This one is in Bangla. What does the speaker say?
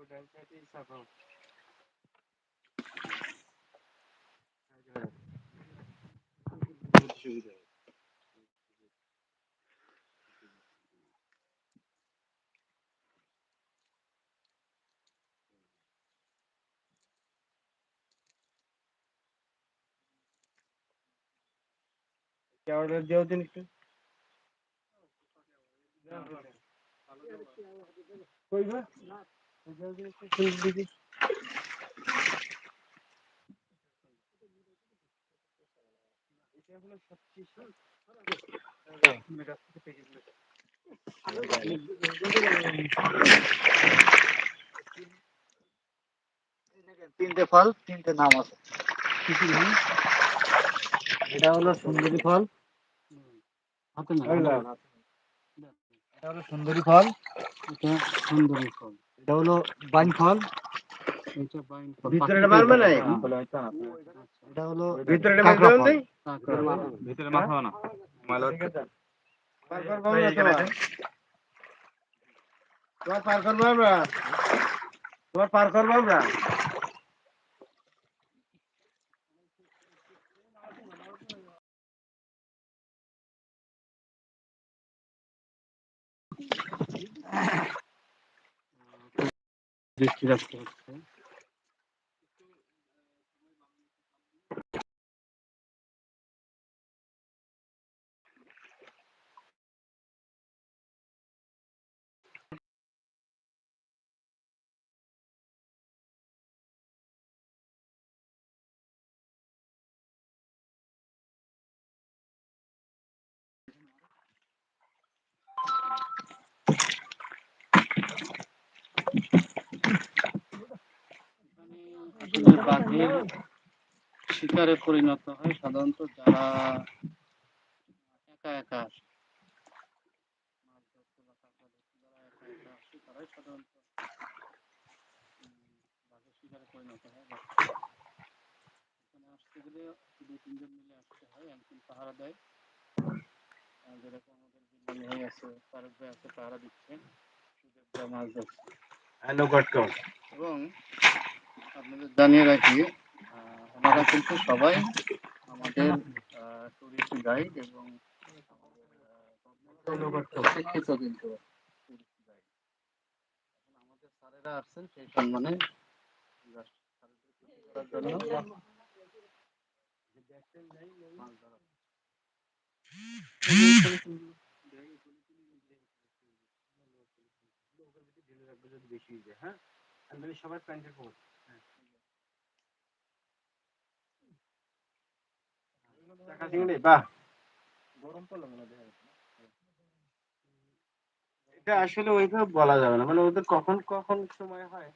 को डायल करके ये सब हम क्या ऑर्डर दिया? होते निकले कोई ना তিনটে ফল তিনটে নাম আছে। এটা হলো সুন্দরী ফল। এটা হলো সুন্দরী ফল। এটা সুন্দরী ফল। এটা হলো বাইন ফল। এটা বাইন ফল। ভিতরে মারবে না এটা হলো ভিতরে মারবে ভিতরে মাথা না। মাল পার করব আমরা তোমার তোমার পার করব আমরা? তোমার পার করব আমরা? দৃষ্টি রাখতে হচ্ছে বাঘের শিকারে পরিণত হয় সাধারণত যারা একা একা সাধারণত শিকারে পরিণত হয়। আসতে গেলে দুই তিনজন মিলে আসতে হয় একজন পাহারা দেয়। যেরকম আমাদের ভাই আছে ফারুক ভাই আছে পাহারা দিচ্ছে সুদেব ভাই মাছ ধরছে। এবং জানিয়ে রাখি ওনারা কিন্তু সবাই আমাদের টুরিস্ট গাইড এবং শিক্ষিত কিন্তু আমাদের স্যারেরা আসছেন সেই সম্মানে। বেশি হ্যাঁ সবাই প্যান্টের পর টাকা চিংড়ি বাহ। গরম পড়ল মনে এটা আসলে ওইভাবে বলা যাবে না মানে ওদের কখন কখন সময় হয়?